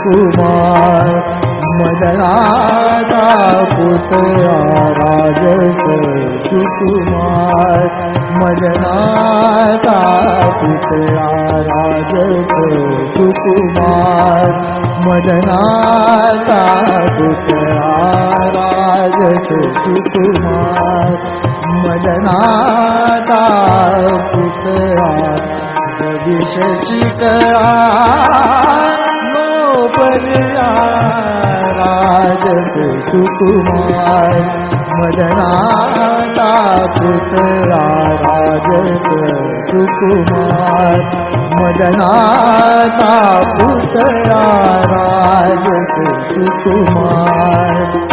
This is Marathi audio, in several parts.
कुमार मदनाचा पुतळा राजस सुकुमार मदनाचा पुतळा राजस सुकुमार मदनाचा पुतळा राजस सुकुमार मदनाचा पुतळा विशशिकळा मोबल्या राजस सुकुमार मदनाता पुतळा राजस सुकुमार मदनाता पुतळा राजस सुकुमार.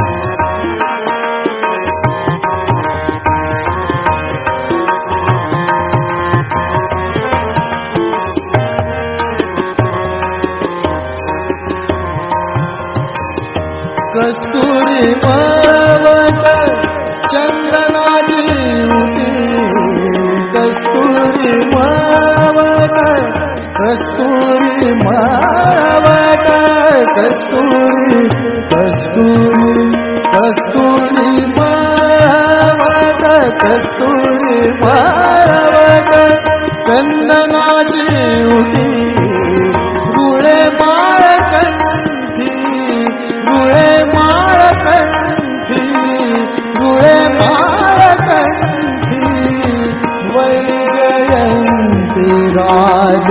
कस्तुरी कस्तुरी मावट कस्तुरी कस्तुरी कस्तुरी मावट कस्तुरी मावट चंदनाची उठी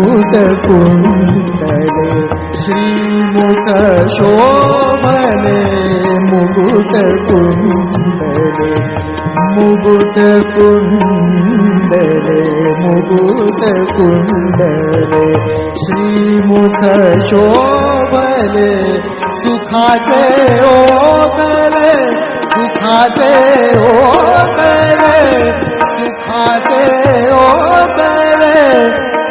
मुकुट कुंडले श्रीमुख शोभले मुकुट कुंडले मुकुट कुंडले मुकुट कुंडले श्रीमुख शोभले सुखाचे ओकले सुखाचे ओकले सुखाचे ओकले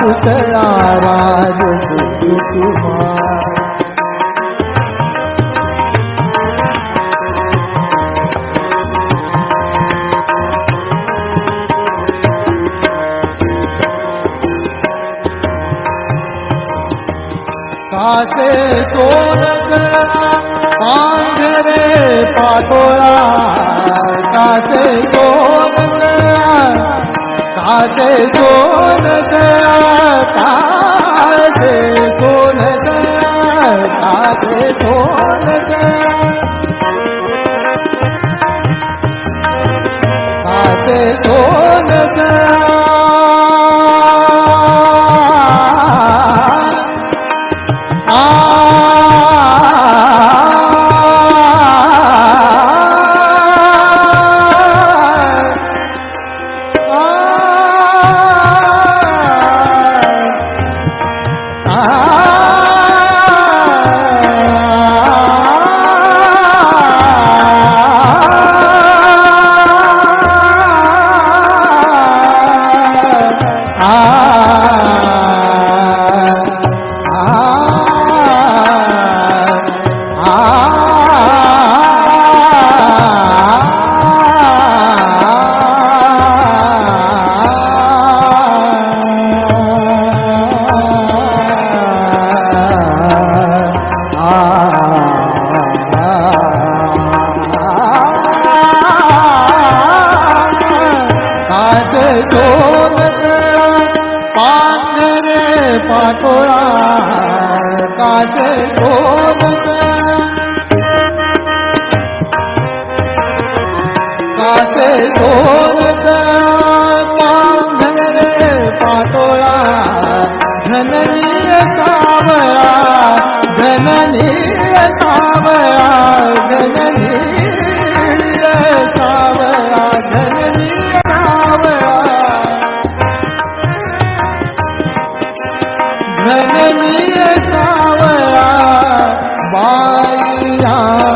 पुतळा राज सुकुमार कासे सोनसळा पांढरे पाटोळा. कासे सोनसळा कासे सोनसळा कासे सोनसळा कासे सोनसळा कासे सोनसळा कासे सोनस पांघरे पाटोळा धननीय सावळा धननीय सावळा धननीय सावळा धननीय सावळा. धननीय सावळा बाईयानो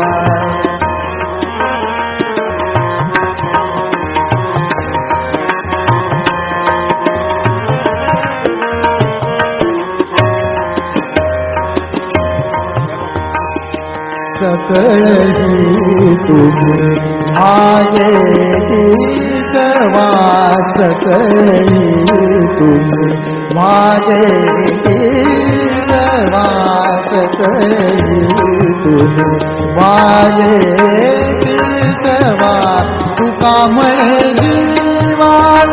सकळही तुझे. मागे सर्वा सकळी तुझे. मागे सर्वा सकळी तुझे. मागे सर्वा तुका म्हणे जीवा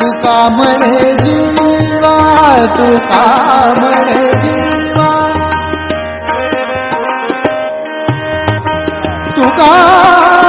तुका म्हणे जीवा तुका म्हणे तुका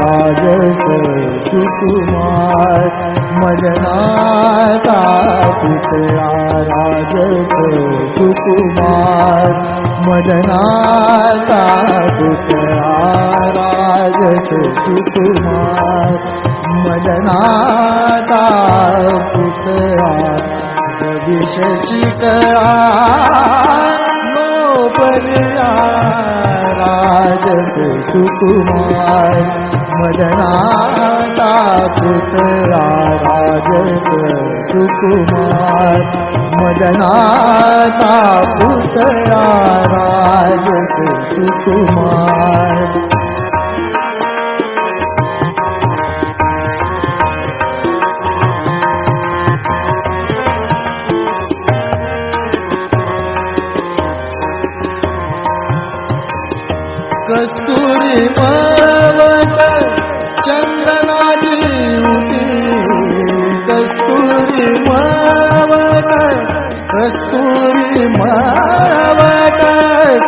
राजस सुकुमार मदनाचा पुतळा राजस सुकुमार मदनाचा पुतळा राजस सुकुमार मदनाचा पुतळा भविष शिकळा मोपल्या राजस सुकुमार मदनाता पुतळा राजस सुकुमार मदनाता पुतळा राजस सुकुमार।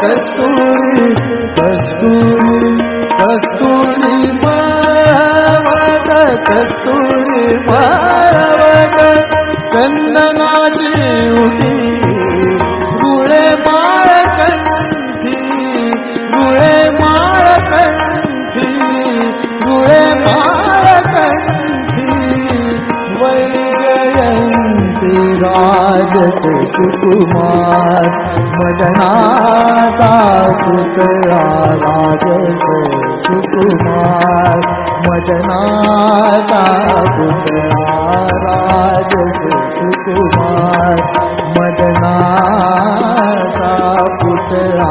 कस्तुरी कस्तुरी कस्तुरी मावत कस्तुरी मावत चंदनाची उटी राजस सुकुमार मदनाचा पुतळा राजस सुकुमार मदनाता पुतळा राजस सुकुमार मदनाता पुतळा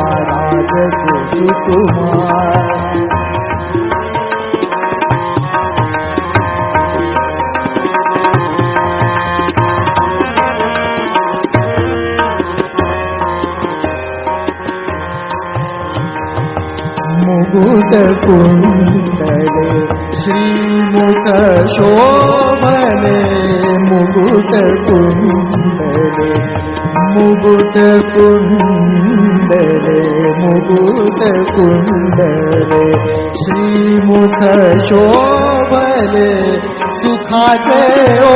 सुकुमार. ముగుట కుండలే శ్రీముఖ శోభలే ముగుట కుండలే ముగుట కుండలే ముగుట కుండలే శ్రీముఖ శోభలే సుఖాదే ఓ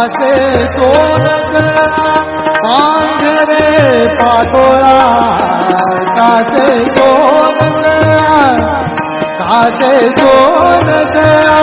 कासे सोनसळा पांढरे पाटोळा कासे सोनसळा कासे सोनसळा